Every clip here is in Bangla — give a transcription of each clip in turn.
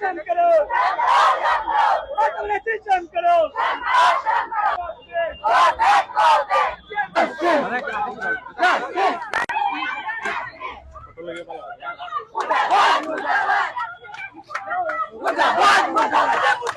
শাসন করো। বাংলাদেশে শাসন করো। মুর্দাবাদ মুর্দাবাদ মুর্দাবাদ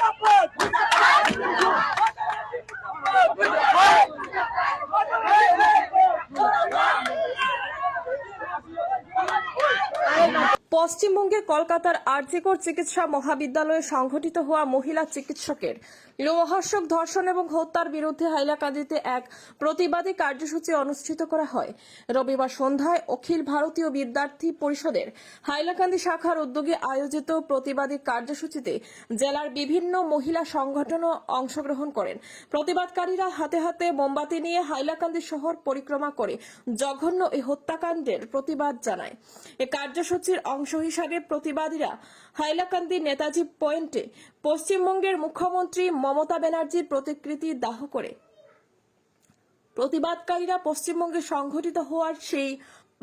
পশ্চিমবঙ্গের কলকাতার আরজিকর চিকিৎসা মহাবিদ্যালয়ে সংঘটিত হওয়া মহিলা চিকিৎসকের লোমহর্ষক ধর্ষণ এবং হত্যার বিরুদ্ধে হাইলাকান্দিতে এক প্রতিবাদী কার্যসূচি অনুষ্ঠিত করা হয়। রবিবার সন্ধ্যায় অখিল ভারতীয় বিদ্যার্থী পরিষদের হাইলাকান্দি শাখার উদ্যোগে আয়োজিত প্রতিবাদী কার্যসূচিতে জেলার বিভিন্ন মহিলা সংগঠনও অংশগ্রহণ করেন। প্রতিবাদকারীরা হাতে হাতে মোমবাতি নিয়ে হাইলাকান্দি শহর পরিক্রমা করে জঘন্য এই হত্যাকাণ্ডের প্রতিবাদ জানায়। এ কার্যসূচির অংশ হিসাবে প্রতিবাদীরা হাইলাকান্দি নেতাজি পয়েন্টে পশ্চিমবঙ্গের মুখ্যমন্ত্রী মমতা ব্যানার্জির প্রতিকৃতি দাহ করে। প্রতিবাদকারীরা পশ্চিমবঙ্গে সংঘটিত হওয়ার সেই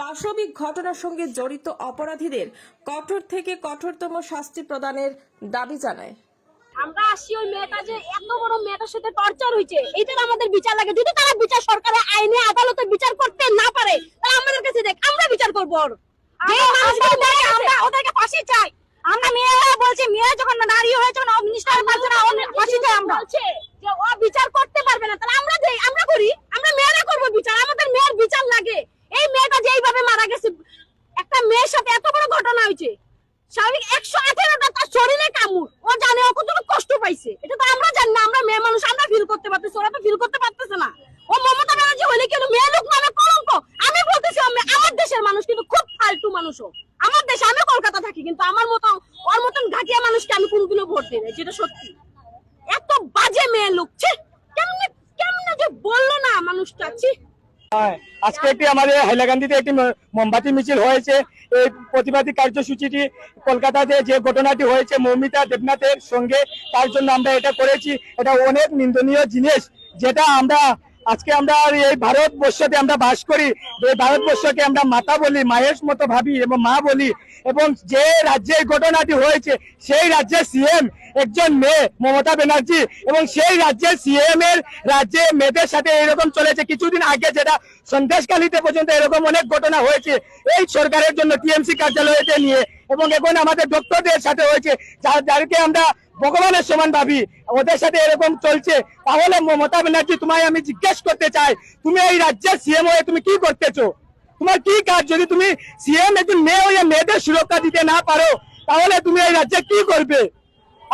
পাশবিক ঘটনার সঙ্গে জড়িত অপরাধীদের কঠোর থেকে কঠোরতম শাস্তি প্রদানের দাবি জানায়। আমরা আসি ওই মেয়েটা যে এত বড় মেয়েটার সাথে টর্চার হয়েছে এটার আমাদের বিচার লাগে। যদি তারা বিচার সরকারের আইনে আদালতে বিচার করতে না পারে, তাহলে আমাদের কাছে দেখ, আমরা বিচার করব ওর। যে মানুষগুলো দেয়, আমরা ওদেরকে ফাঁসি চাই। আমরা মেয়েরা বলছি মেয়ে যখন নারী হয়েছে যখন মিনিস্টার পাচ্ছে না ওর চাই আমরা। যে ও বিচার করতে পারবে না তাহলে আমরা দেই আমরা করি আমরা মেয়েরা করব বিচার আমাদের মেয়ের বিচার লাগে। এই মেয়েটা যেইভাবে মারা গেছে একটা মেয়ের সাথে এত বড় ঘটনা হয়েছে স্বাভাবিক একশো আঠেরোটা তার শরীরে কামড় ও জানে ও কতটুকু কষ্ট পাইছে। এটা তো আমরা জানি না আমরা মেয়ে মানুষ আমরা ফিল করতে পারতেছি ওরা তো ফিল করতে পারতেছে না। ও মমতা ব্যানার্জি হলে কেন মেয়ে লোক নামে কলঙ্ক? আমি বলতেছি আমার দেশের মানুষ কিন্তু মানুষও। আমার দেশে আমি কলকাতা থাকি কিন্তু আমার মতো ওর মতন ঘাটিয়া মানুষকে আমি ভোট দিই যেটা সত্যি। এত বাজে মেয়ে লোক ছি! কেমনে কেমনে যে বলল না মানুষটা ছি! হ্যাঁ, আজকে একটি আমাদের হাইলাকান্দিতে একটি মোমবাতি মিছিল হয়েছে। এই প্রতিবাদী কার্যসূচিটি কলকাতাতে যে ঘটনাটি হয়েছে মৌমিতা দেবনাথের সঙ্গে তার জন্য আমরা এটা করেছি। এটা অনেক নিন্দনীয় জিনিস যেটা আমরা আজকে আমরা এই ভারতবর্ষতে আমরা বাস করি। এই ভারতবর্ষকে আমরা মাতা বলি, মায়ের মতো ভাবি এবং মা বলি। এবং যে রাজ্যে ঘটনাটি হয়েছে, সেই রাজ্যের সিএম একজন মেয়ে, মমতা ব্যানার্জি। এবং সেই রাজ্যের সিএম এর রাজ্যে মেয়েদের সাথে এরকম চলেছে। কিছুদিন আগে যেটা সন্দেশকালীতে পর্যন্ত এরকম অনেক ঘটনা হয়েছে, এই সরকারের জন্য টিএমসি কার্যালয়তে নিয়ে। এবং এখন আমাদের ডক্টরদের সাথে হয়েছে যাদেরকে আমরা ভগবানের সমান ভাবি, ওদের সাথে এরকম চলছে, তাহলে মমতা ব্যানার্জি তোমায় আমি জিজ্ঞেস করতে চাই, তুমি এই রাজ্যের সিএম হয়ে তুমি কি করতেছো? তোমার কি কাজ? যদি তুমি সিএম একজন মেয়ে হয়ে মেয়েদের সুরক্ষা দিতে না পারো, তাহলে তুমি এই রাজ্যে কি করবে?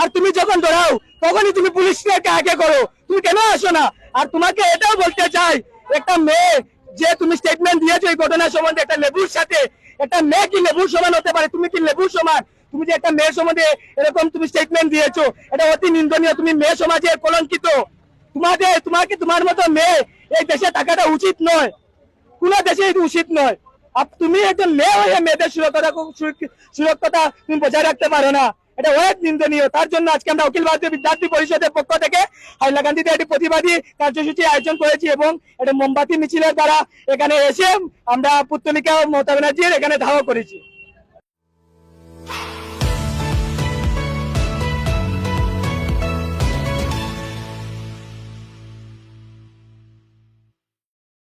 আর তুমি যখন ধরাও তখনই তুমি পুলিশকে আগে করো, তুমি কেন আসো না? আর তোমাকে এটাও বলতে চাই, একটা মেয়ে, যে তুমি স্টেটমেন্ট দিয়েছ এই ঘটনা সম্বন্ধে, একটা লেবুর সাথে, একটা মেয়ে কি লেবুর সমান হতে পারে? তুমি কি লেবুর সমান? তুমি যে একটা মেয়ে সম্বন্ধে এরকম তুমি স্টেটমেন্ট দিয়েছ, এটা অতি নিন্দনীয়। তুমি মেয়ে সমাজের কলঙ্কিত। তোমাদের, তোমাকে তোমার মতো মেয়ে এই দেশে থাকাটা উচিত নয়। কোন দেশে এটা উচিত নয়। আর তুমি একজন মেয়ে হয়ে মেয়েদের সুরক্ষতা সুরক্ষতা তুমি বজায় রাখতে পারো না। এটা অনেক নিন্দনীয়। তার জন্য আজকে আমরা অখিল ভারতীয় বিদ্যার্থী পরিষদের পক্ষ থেকে হাইলাকান্দিতে একটি প্রতিবাদী কার্যসূচি আয়োজন করেছি এবং এটা মোমবাতি মিছিলের দ্বারা এখানে এসে আমরা পুত্তলিকা মমতা ব্যানার্জির এখানে ধাওয়া করেছি।